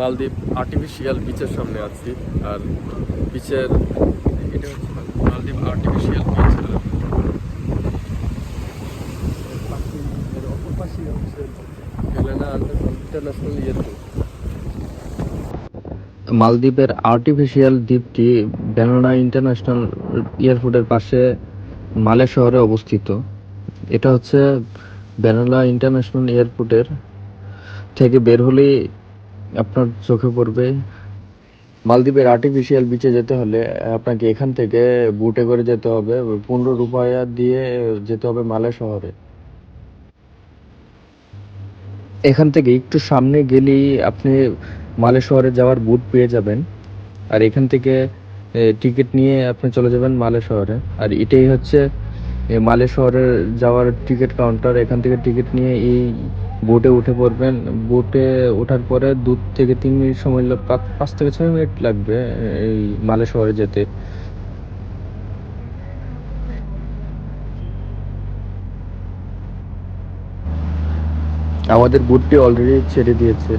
মালদ্বীপ আর্টিফিশিয়াল বিচের সামনে আছি। আর বিচের মালদ্বীপ আর্টিফিশিয়াল বিচ মালদ্বীপের আর্টিফিশিয়াল দ্বীপটি ব্যানানা ইন্টারন্যাশনাল এয়ারপোর্টের পাশে মালে শহরে অবস্থিত। এটা হচ্ছে ব্যানানা ইন্টারন্যাশনাল এয়ারপোর্টের থেকে বের হলেই আপনার চোখে পড়বে। মালদ্বীপের আর্টিফিশিয়াল বিচে যেতে হলে আপনাকে এখান থেকে বুটে করে যেতে হবে, পনেরো রুপায়া দিয়ে যেতে হবে মালে শহরে। এখান থেকে একটু সামনে গেলেই আপনি মালে শহরে যাওয়ার বুট পেয়ে যাবেন। আর এখান থেকে টিকিট নিয়ে আপনি চলে যাবেন মালে শহরে। আর এটাই হচ্ছে মালে শহরে যাওয়ার টিকিট কাউন্টার এখান থেকে টিকিট নিয়ে এই বোটে উঠে পড়বেন। বোটে ওঠার পরে দু থেকে তিন মিনিট সময় পাঁচ থেকে ছয় মিনিট লাগবে এই মালে শহরে যেতে। আমাদের বুটটি অলরেডি ছেড়ে দিয়েছে।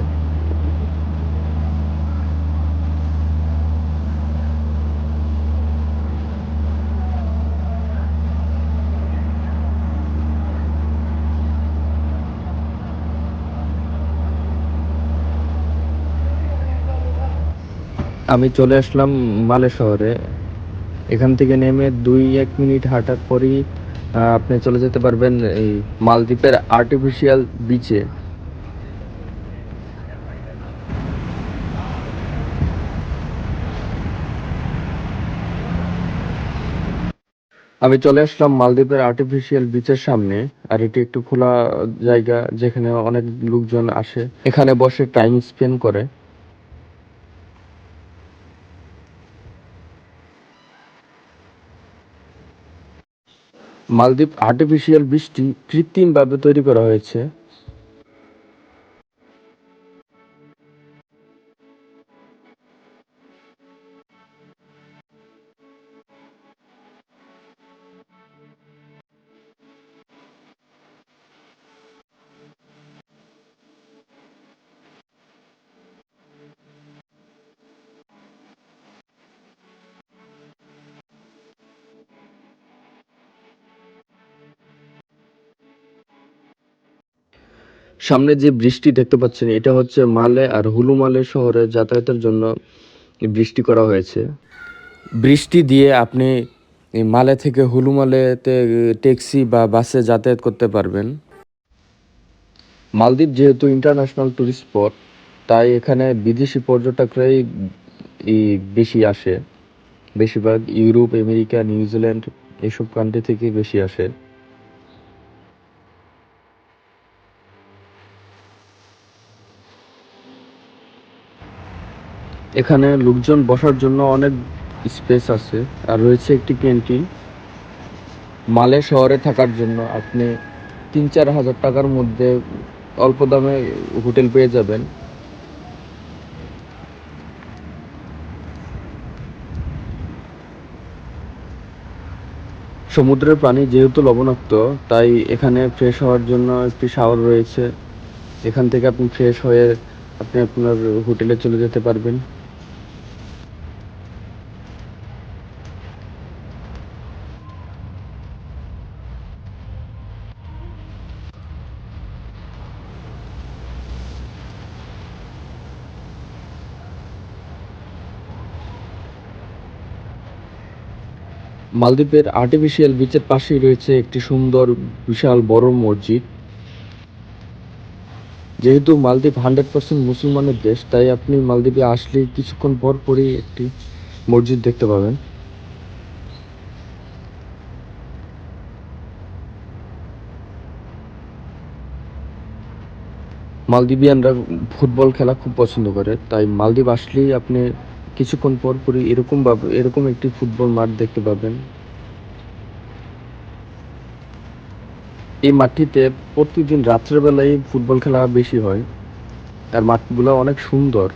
আমি চলে আসলাম মালে শহরে। এখান থেকে নেমে দুই এক মিনিট হাঁটার পরই আপনি চলে যেতে পারবেন এই মালদ্বীপের আর্টিফিশিয়াল বিচে আমি চলে আসলাম মালদ্বীপের আর্টিফিশিয়াল বিচের সামনে, আর এটি একটু খোলা জায়গা যেখানে অনেক লোকজন আসে। এখানে বসে টাইম স্পেন্ড করে। মালদ্বীপ আর্টিফিশিয়াল বৃষ্টি কৃত্রিমভাবে তৈরি করা হয়েছে। সামনে যে বৃষ্টি দেখতে পাচ্ছেন এটা হচ্ছে মালে আর হুলুমালে শহরে যাতায়াতের জন্য বৃষ্টি করা হয়েছে। বৃষ্টি দিয়ে আপনি মালে থেকে হুলুমালেতে ট্যাক্সি বা বাসে যাতায়াত করতে পারবেন। মালদ্বীপ যেহেতু ইন্টারন্যাশনাল টুরিস্ট স্পট তাই এখানে বিদেশি পর্যটকরাই বেশি আসে। বেশিরভাগ ইউরোপ আমেরিকা নিউজিল্যান্ড এসব কান্ট্রি থেকে বেশি আসে। এখানে লোকজন বসার জন্য অনেক স্পেস আছে, আর রয়েছে একটি ক্যান্টিন। মালে শহরে থাকার জন্য আপনি তিন চার হাজার টাকার মধ্যে অল্প দামে হোটেল পেয়ে যাবেন। সমুদ্রের পানি যেহেতু লবণাক্ত, তাই এখানে ফ্রেশ হওয়ার জন্য একটি শাওয়ার রয়েছে। এখান থেকে আপনি ফ্রেশ হয়ে আপনি আপনার হোটেলে চলে যেতে পারবেন। মালদ্বীপের আর্টিফিশিয়াল বিচের পাশেই রয়েছে একটি সুন্দর, বিশাল বড় মসজিদ। যেহেতু মালদ্বীপ হান্ড্রেড পার্সেন্ট মুসলমানের দেশ, তাই আপনি মালদ্বীপে আসলে কিছুক্ষণ পর পরই একটি মসজিদ দেখতে পাবেন। মালদ্বীপিয়ানরা ফুটবল খেলা খুব পছন্দ করে, তাই মালদ্বীপ আসলেই আপনি কিছুক্ষণ পর পরই এরকম ভাবে, এরকম একটি ফুটবল মাঠ দেখতে পাবেন। এই মাঠটিতে প্রতিদিন রাত্রেবেলায় ফুটবল খেলা বেশি হয়। আর মাঠগুলো অনেক সুন্দর।